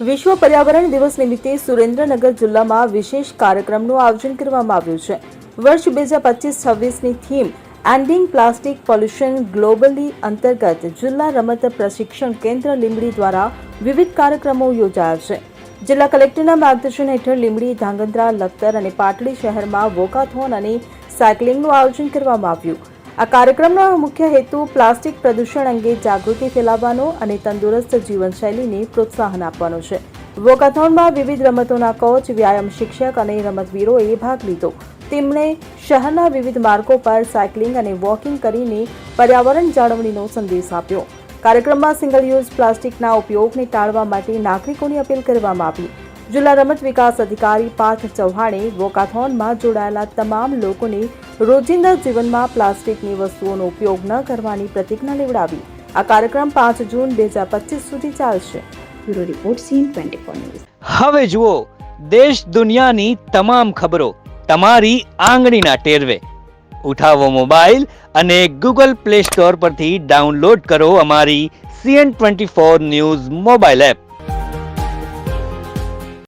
વિશ્વ પર્યાવરણ દિવસ નિમિત્તે સુરેન્દ્રનગર જિલ્લામાં વિશેષ કાર્યક્રમનું આયોજન કરવામાં આવ્યું છે. વર્ષ બે હજાર પચીસ છવ્વીસની theme ending plastic pollution globally અંતર્ગત જિલ્લા રમત પ્રશિક્ષણ કેન્દ્ર લીંબડી દ્વારા વિવિધ કાર્યક્રમો યોજાયા છે. જિલ્લા કલેક્ટરના માર્ગદર્શન હેઠળ લીંબડી, ધાંગધ્રા, લખતર અને પાટડી શહેરમાં વોકાથોન અને સાયકલિંગનું આયોજન કરવામાં આવ્યું. આ કાર્યક્રમનો મુખ્ય હેતુ પ્લાસ્ટિક પ્રદૂષણ અંગે જાગૃતિ ફેલાવવાનો અને તંદુરસ્ત જીવનશૈલીને પ્રોત્સાહન આપવાનો છે. વોકાથોનમાં વિવિધ રમતોના કોચ, વ્યાયામ શિક્ષક અને રમતવીરોએ ભાગ લીધો. તેમણે શહેરના વિવિધ માર્ગો પર સાયકલિંગ અને વોકિંગ કરીને પર્યાવરણ જાળવણીનો સંદેશ આપ્યો. કાર્યક્રમમાં સિંગલ યુઝ પ્લાસ્ટિકના ઉપયોગને ટાળવા માટે નાગરિકોની અપીલ કરવામાં આવી. જિલ્લા રમત વિકાસ અધિકારી પાર્થ ચૌહાણે વોકાથોનમાં જોડાયેલા તમામ લોકોને રોજિંદા જીવનમાં પ્લાસ્ટિકની વસ્તુઓનો ઉપયોગ ન કરવાની પ્રતિજ્ઞા લેવડાવી. આ કાર્યક્રમ પાંચ જૂન બે હજાર પચીસ સુધી ચાલશે. બ્યુરો રિપોર્ટ સીન ટ્વેન્ટી હવે જુઓ, દેશ દુનિયાની તમામ ખબરો તમારી આંગળીના ટેરવે. ઉઠાવો મોબાઈલ અને ગૂગલ પ્લે સ્ટોર પરથી ડાઉનલોડ કરો અમારી CN twenty four news mobile app.